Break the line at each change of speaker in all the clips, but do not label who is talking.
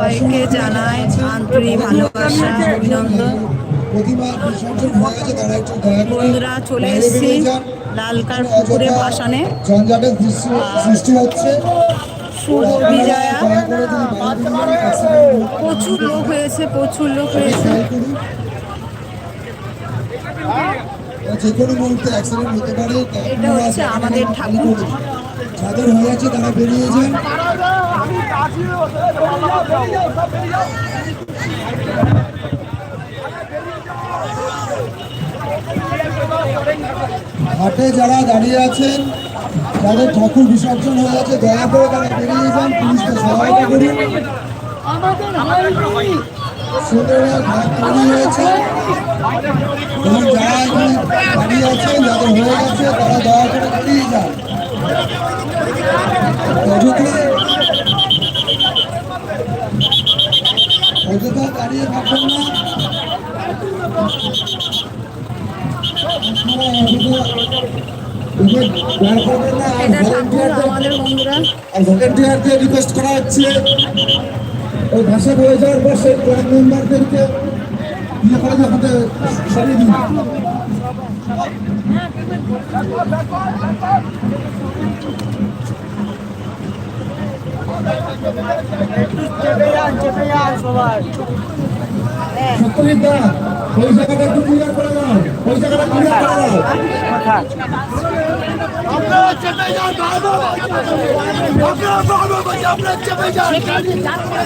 সবাইকে জানাই আন্তরিক ভালোবাসা, অভিনন্দন বন্ধুরা, চলে এসেছি। লালকার পুকুরে ভাসানে
সৃষ্টি হচ্ছে।
প্রচুর লোক হয়েছে, প্রচুর লোক হয়েছে আমাদের ঠাকুর।
যাদের হয়ে আছে তারা বেরিয়ে যান ঘাটে যারা দাঁড়িয়ে আছেন যাদের ঠাকুর বিসর্জন হয়ে আছে দয়া করে তারা বেরিয়ে যান পুলিশকে সহায়তা তৈরি হয়েছে। দাঁড়িয়ে যাদের হয়ে গেছে, তারা দয়া করে বেরিয়ে যান। রিকোয়েস্ট করা হচ্ছে ওই ভাষা হয়ে যাওয়ার পর সেই ক্লাব মেম্বারদেরকে ইয়ে করে দেখাতে সরিয়ে দিন দাও ওই জায়গাটা ক্লিয়ার করে দাও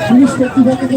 পুলিশ কর্তৃপক্ষকে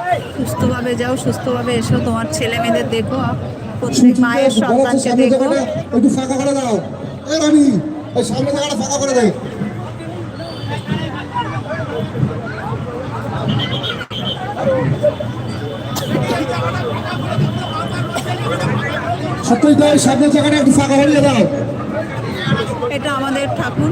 সুস্থভাবে যাও সুস্থভাবে এসো। তোমার ছেলে মেয়েদের দেখো প্রত্যেক মায়ের সন্তানকে দেখো।
একটু ফাঁকা করে দাও। এই রানি ওই জায়গাটা ফাঁকা করে দেয় সত্যি তো সামনের জায়গাটা একটু ফাঁকা হয়ে দাও।
এটা আমাদের ঠাকুর।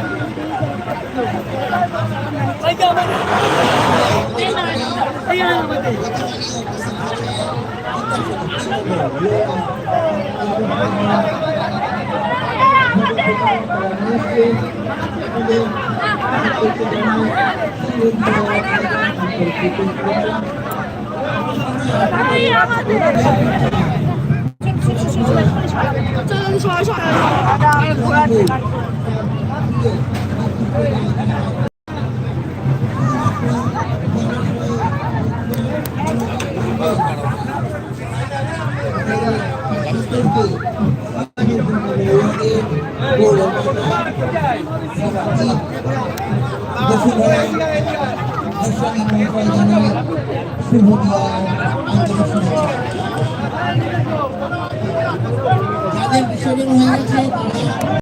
ওই যে আমাদের কি বলে কেটে বলেছে ওই যে আমাদের এই আমাদের
যাদের বিসর্জন হয়ে গেছে